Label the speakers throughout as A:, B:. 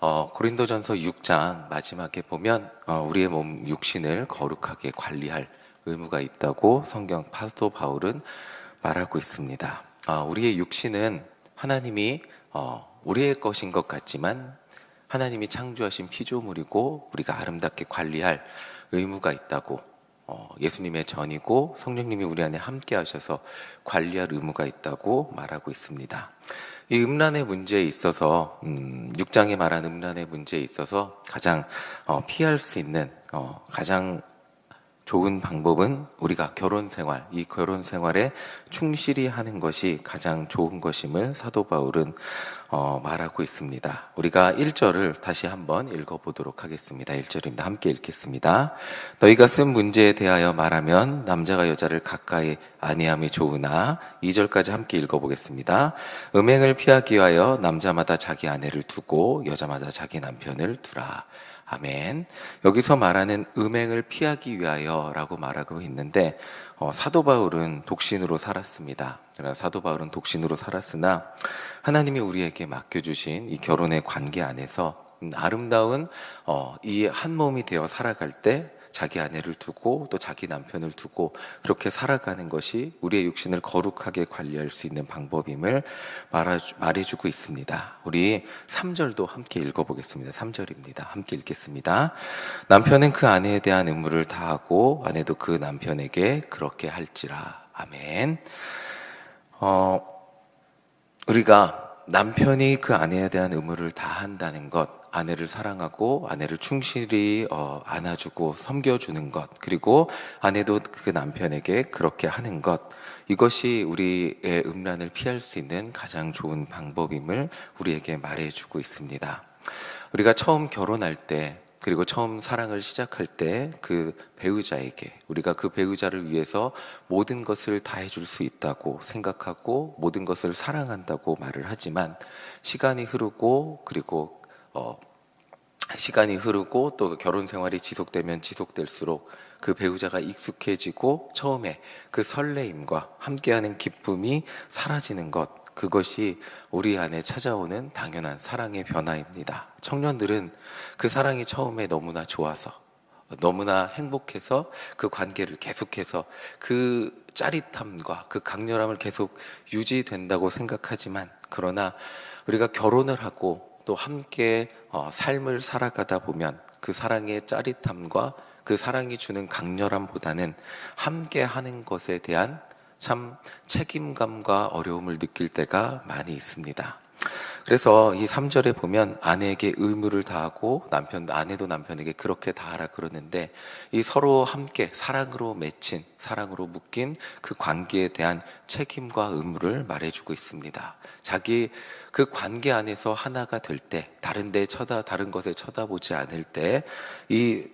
A: 어, 고린도전서 6장 마지막에 보면 어, 우리의 몸 육신을 거룩하게 관리할 의무가 있다고 성경 파스토 바울은 말하고 있습니다. 어, 우리의 육신은 하나님이 어, 우리의 것인 것 같지만 하나님이 창조하신 피조물이고 우리가 아름답게 관리할 의무가 있다고 어, 예수님의 전이고 성령님이 우리 안에 함께 하셔서 관리할 의무가 있다고 말하고 있습니다. 이 음란의 문제에 있어서 음, 6장에 말한 음란의 문제에 있어서 가장 어, 피할 수 있는 어, 가장 좋은 방법은 우리가 결혼 생활, 이 결혼 생활에 충실히 하는 것이 가장 좋은 것임을 사도 바울은 어, 말하고 있습니다. 우리가 1절을 다시 한번 읽어보도록 하겠습니다. 1절입니다. 함께 읽겠습니다. 너희가 쓴 문제에 대하여 말하면 남자가 여자를 가까이 아니함이 좋으나 2절까지 함께 읽어보겠습니다. 음행을 피하기 위하여 남자마다 자기 아내를 두고 여자마다 자기 남편을 두라. 아멘. 여기서 말하는 음행을 피하기 위하여 라고 말하고 있는데 어, 사도 바울은 독신으로 살았습니다. 사도 바울은 독신으로 살았으나 하나님이 우리에게 맡겨주신 이 결혼의 관계 안에서 음, 아름다운 어, 이 한 몸이 되어 살아갈 때 자기 아내를 두고 또 자기 남편을 두고 그렇게 살아가는 것이 우리의 육신을 거룩하게 관리할 수 있는 방법임을 말해주고 있습니다. 우리 3절도 함께 읽어보겠습니다. 3절입니다. 함께 읽겠습니다. 남편은 그 아내에 대한 의무를 다하고 아내도 그 남편에게 그렇게 할지라. 아멘. 어, 우리가 남편이 그 아내에 대한 의무를 다한다는 것, 아내를 사랑하고 아내를 충실히 어, 안아주고 섬겨주는 것 그리고 아내도 그 남편에게 그렇게 하는 것 이것이 우리의 음란을 피할 수 있는 가장 좋은 방법임을 우리에게 말해주고 있습니다. 우리가 처음 결혼할 때 그리고 처음 사랑을 시작할 때 그 배우자에게 우리가 그 배우자를 위해서 모든 것을 다 해줄 수 있다고 생각하고 모든 것을 사랑한다고 말을 하지만 시간이 흐르고 그리고 어, 시간이 흐르고 또 결혼 생활이 지속되면 지속될수록 그 배우자가 익숙해지고 처음에 그 설레임과 함께하는 기쁨이 사라지는 것 그것이 우리 안에 찾아오는 당연한 사랑의 변화입니다. 청년들은 그 사랑이 처음에 너무나 좋아서 너무나 행복해서 그 관계를 계속해서 그 짜릿함과 그 강렬함을 계속 유지된다고 생각하지만 그러나 우리가 결혼을 하고 또 함께 어, 삶을 살아가다 보면 그 사랑의 짜릿함과 그 사랑이 주는 강렬함보다는 함께 하는 것에 대한 참 책임감과 어려움을 느낄 때가 많이 있습니다. 그래서 이 3절에 보면 아내에게 의무를 다하고 남편, 아내도 남편에게 그렇게 다하라 그러는데 이 서로 함께 사랑으로 맺힌, 사랑으로 묶인 그 관계에 대한 책임과 의무를 말해주고 있습니다. 자기 그 관계 안에서 하나가 될 때, 다른 데 쳐다, 다른 것에 쳐다보지 않을 때, 이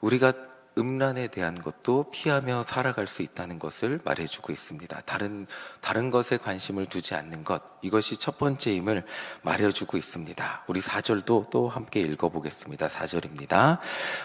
A: 우리가 음란에 대한 것도 피하며 살아갈 수 있다는 것을 말해주고 있습니다. 다른 다른 것에 관심을 두지 않는 것 이것이 첫 번째임을 말해주고 있습니다. 우리 4절도 또 함께 읽어보겠습니다. 4절입니다.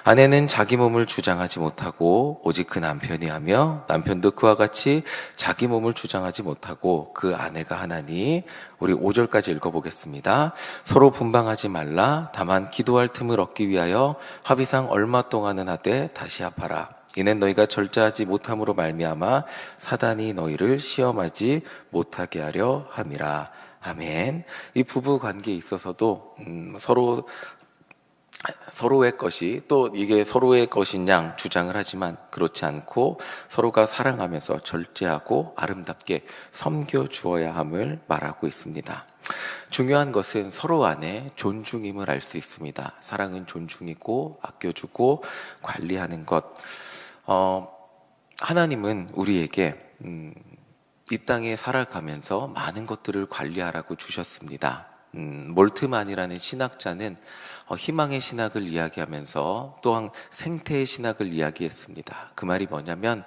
A: 아내는 자기 몸을 주장하지 못하고 오직 그 남편이 하며 남편도 그와 같이 자기 몸을 주장하지 못하고 그 아내가 하나니 우리 5절까지 읽어보겠습니다. 서로 분방하지 말라. 다만 기도할 틈을 얻기 위하여 합의상 얼마 동안은 하되 다시 합하라. 이는 너희가 절제하지 못함으로 말미암아 사단이 너희를 시험하지 못하게 하려 함이라. 아멘. 이 부부 관계에 있어서도 음, 서로 서로의 것이 또 이게 서로의 것인 양 주장을 하지만 그렇지 않고 서로가 사랑하면서 절제하고 아름답게 섬겨 주어야 함을 말하고 있습니다. 중요한 것은 서로 안에 존중임을 알 수 있습니다. 사랑은 존중이고 아껴주고 관리하는 것. 어, 하나님은 우리에게 음, 이 땅에 살아가면서 많은 것들을 관리하라고 주셨습니다. 음, 몰트만이라는 신학자는 어, 희망의 신학을 이야기하면서 또한 생태의 신학을 이야기했습니다. 그 말이 뭐냐면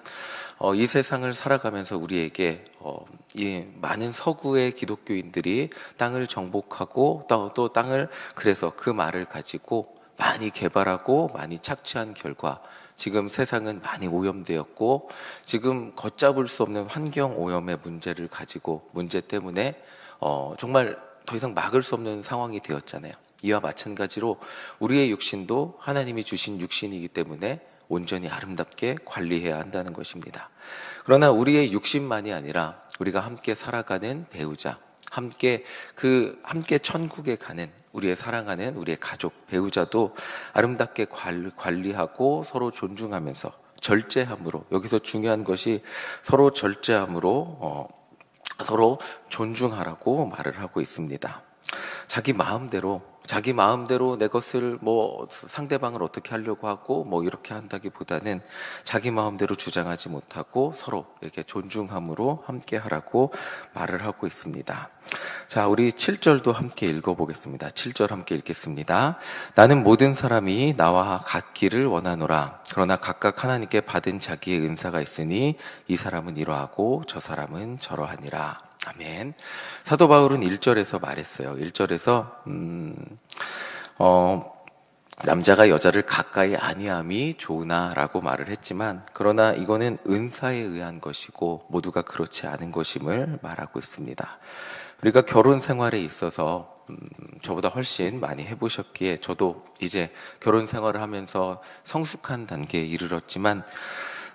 A: 어, 이 세상을 살아가면서 우리에게 어, 이 많은 서구의 기독교인들이 땅을 정복하고 또, 또 땅을 그래서 그 말을 가지고 많이 개발하고 많이 착취한 결과 지금 세상은 많이 오염되었고 지금 걷잡을 수 없는 환경 오염의 문제를 가지고 문제 때문에 어, 정말 더 이상 막을 수 없는 상황이 되었잖아요. 이와 마찬가지로 우리의 육신도 하나님이 주신 육신이기 때문에 온전히 아름답게 관리해야 한다는 것입니다. 그러나 우리의 육신만이 아니라 우리가 함께 살아가는 배우자, 함께 그 함께 천국에 가는 우리의 사랑하는 우리의 가족 배우자도 아름답게 관리하고 서로 존중하면서 절제함으로 여기서 중요한 것이 서로 절제함으로 어, 서로 존중하라고 말을 하고 있습니다. 자기 마음대로 자기 마음대로 내 것을 뭐 상대방을 어떻게 하려고 하고 뭐 이렇게 한다기보다는 자기 마음대로 주장하지 못하고 서로 이렇게 존중함으로 함께 하라고 말을 하고 있습니다. 자, 우리 7절도 함께 읽어보겠습니다. 7절 함께 읽겠습니다. 나는 모든 사람이 나와 같기를 원하노라. 그러나 각각 하나님께 받은 자기의 은사가 있으니 이 사람은 이러하고 저 사람은 저러하니라. 아멘. 사도 바울은 1절에서 말했어요. 1절에서 음, 어, 남자가 여자를 가까이 아니함이 좋으나라고 말을 했지만 그러나 이거는 은사에 의한 것이고 모두가 그렇지 않은 것임을 말하고 있습니다. 우리가 결혼 생활에 있어서 음, 저보다 훨씬 많이 해보셨기에 저도 이제 결혼 생활을 하면서 성숙한 단계에 이르렀지만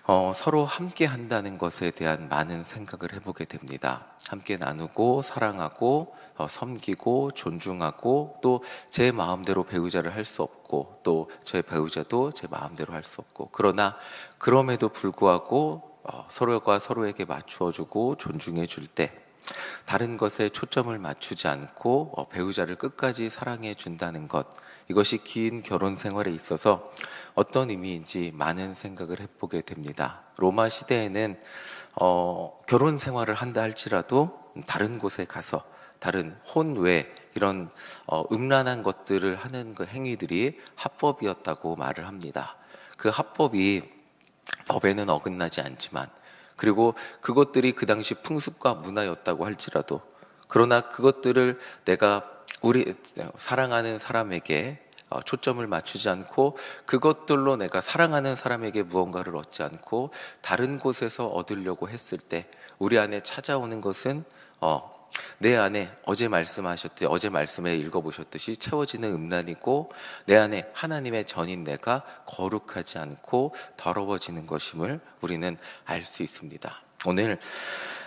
A: 어, 서로 함께 한다는 것에 대한 많은 생각을 해보게 됩니다. 함께 나누고 사랑하고 어, 섬기고 존중하고 또 제 마음대로 배우자를 할 수 없고 또 제 배우자도 제 마음대로 할 수 없고 그러나 그럼에도 불구하고 어, 서로가 서로에게 맞추어주고 존중해 줄 때 다른 것에 초점을 맞추지 않고 어, 배우자를 끝까지 사랑해 준다는 것 이것이 긴 결혼 생활에 있어서 어떤 의미인지 많은 생각을 해보게 됩니다. 로마 시대에는 어, 결혼 생활을 한다 할지라도 다른 곳에 가서 다른 혼 외 이런 어, 음란한 것들을 하는 그 행위들이 합법이었다고 말을 합니다. 그 합법이 법에는 어긋나지 않지만 그리고 그것들이 그 당시 풍습과 문화였다고 할지라도 그러나 그것들을 내가 우리 사랑하는 사람에게 어, 초점을 맞추지 않고 그것들로 내가 사랑하는 사람에게 무언가를 얻지 않고 다른 곳에서 얻으려고 했을 때 우리 안에 찾아오는 것은 어, 내 안에 어제 말씀하셨듯이 어제 말씀에 읽어보셨듯이 채워지는 음란이고 내 안에 하나님의 전인 내가 거룩하지 않고 더러워지는 것임을 우리는 알 수 있습니다. 오늘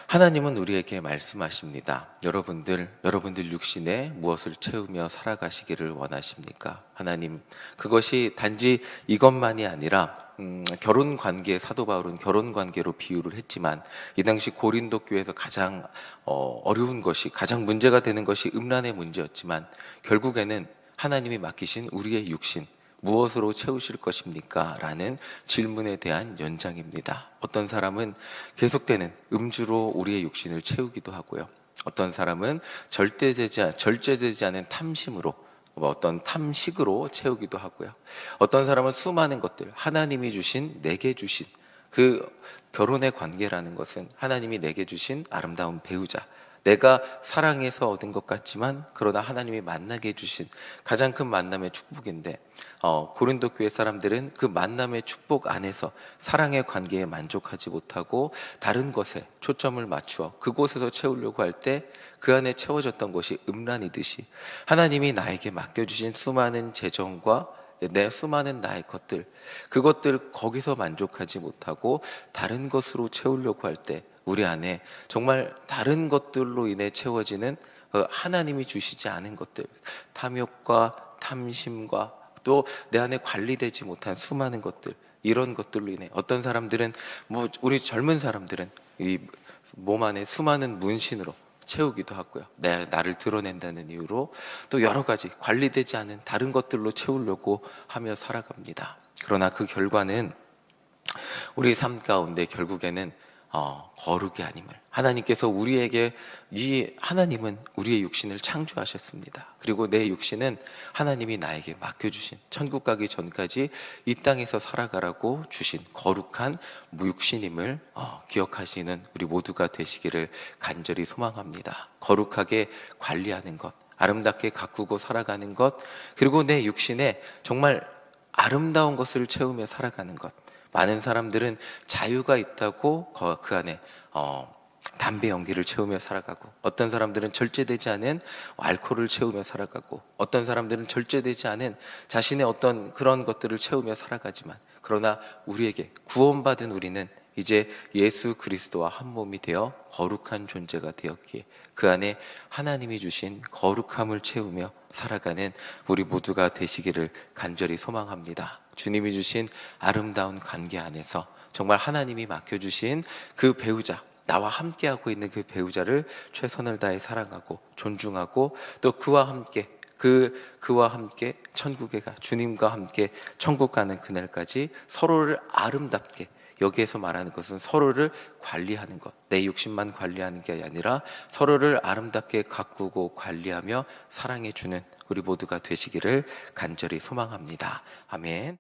A: 하나님은 우리에게 말씀하십니다. 여러분들, 여러분들 육신에 무엇을 채우며 살아가시기를 원하십니까? 하나님, 그것이 단지 이것만이 아니라 음, 결혼 관계 사도 바울은 결혼 관계로 비유를 했지만 이 당시 고린도 교회에서 가장 어, 어려운 것이 가장 문제가 되는 것이 음란의 문제였지만 결국에는 하나님이 맡기신 우리의 육신 무엇으로 채우실 것입니까? 라는 질문에 대한 연장입니다. 어떤 사람은 계속되는 음주로 우리의 육신을 채우기도 하고요. 어떤 사람은 절대되지, 절제되지 않은 탐심으로 뭐 어떤 탐식으로 채우기도 하고요. 어떤 사람은 수많은 것들, 하나님이 주신, 내게 주신 그 결혼의 관계라는 것은 하나님이 내게 주신 아름다운 배우자, 내가 사랑해서 얻은 것 같지만 그러나 하나님이 만나게 해주신 가장 큰 만남의 축복인데 어, 고린도 교회 사람들은 그 만남의 축복 안에서 사랑의 관계에 만족하지 못하고 다른 것에 초점을 맞추어 그곳에서 채우려고 할 때 그 안에 채워졌던 것이 음란이듯이 하나님이 나에게 맡겨주신 수많은 재정과 내 수많은 나의 것들 그것들 거기서 만족하지 못하고 다른 것으로 채우려고 할때 우리 안에 정말 다른 것들로 인해 채워지는 그 하나님이 주시지 않은 것들, 탐욕과 탐심과 또 내 안에 관리되지 못한 수많은 것들, 이런 것들로 인해 어떤 사람들은 뭐 우리 젊은 사람들은 이 몸 안에 수많은 문신으로 채우기도 하고요. 내 나를 드러낸다는 이유로 또 여러 가지 관리되지 않은 다른 것들로 채우려고 하며 살아갑니다. 그러나 그 결과는 우리 삶 가운데 결국에는 어, 거룩이 아님을 하나님께서 우리에게 이 하나님은 우리의 육신을 창조하셨습니다. 그리고 내 육신은 하나님이 나에게 맡겨주신 천국 가기 전까지 이 땅에서 살아가라고 주신 거룩한 무육신임을 어, 기억하시는 우리 모두가 되시기를 간절히 소망합니다. 거룩하게 관리하는 것, 아름답게 가꾸고 살아가는 것, 그리고 내 육신에 정말 아름다운 것을 채우며 살아가는 것. 많은 사람들은 자유가 있다고 그 안에 어, 담배 연기를 채우며 살아가고 어떤 사람들은 절제되지 않은 알코올을 채우며 살아가고 어떤 사람들은 절제되지 않은 자신의 어떤 그런 것들을 채우며 살아가지만 그러나 우리에게 구원받은 우리는 이제 예수 그리스도와 한 몸이 되어 거룩한 존재가 되었기에 그 안에 하나님이 주신 거룩함을 채우며 살아가는 우리 모두가 되시기를 간절히 소망합니다. 주님이 주신 아름다운 관계 안에서 정말 하나님이 맡겨주신 그 배우자, 나와 함께하고 있는 그 배우자를 최선을 다해 사랑하고 존중하고 또 그와 함께 그 그와 함께 천국에 가 주님과 함께 천국 가는 그날까지 서로를 아름답게 여기에서 말하는 것은 서로를 관리하는 것. 내 욕심만 관리하는 게 아니라 서로를 아름답게 가꾸고 관리하며 사랑해 주는 우리 모두가 되시기를 간절히 소망합니다. 아멘.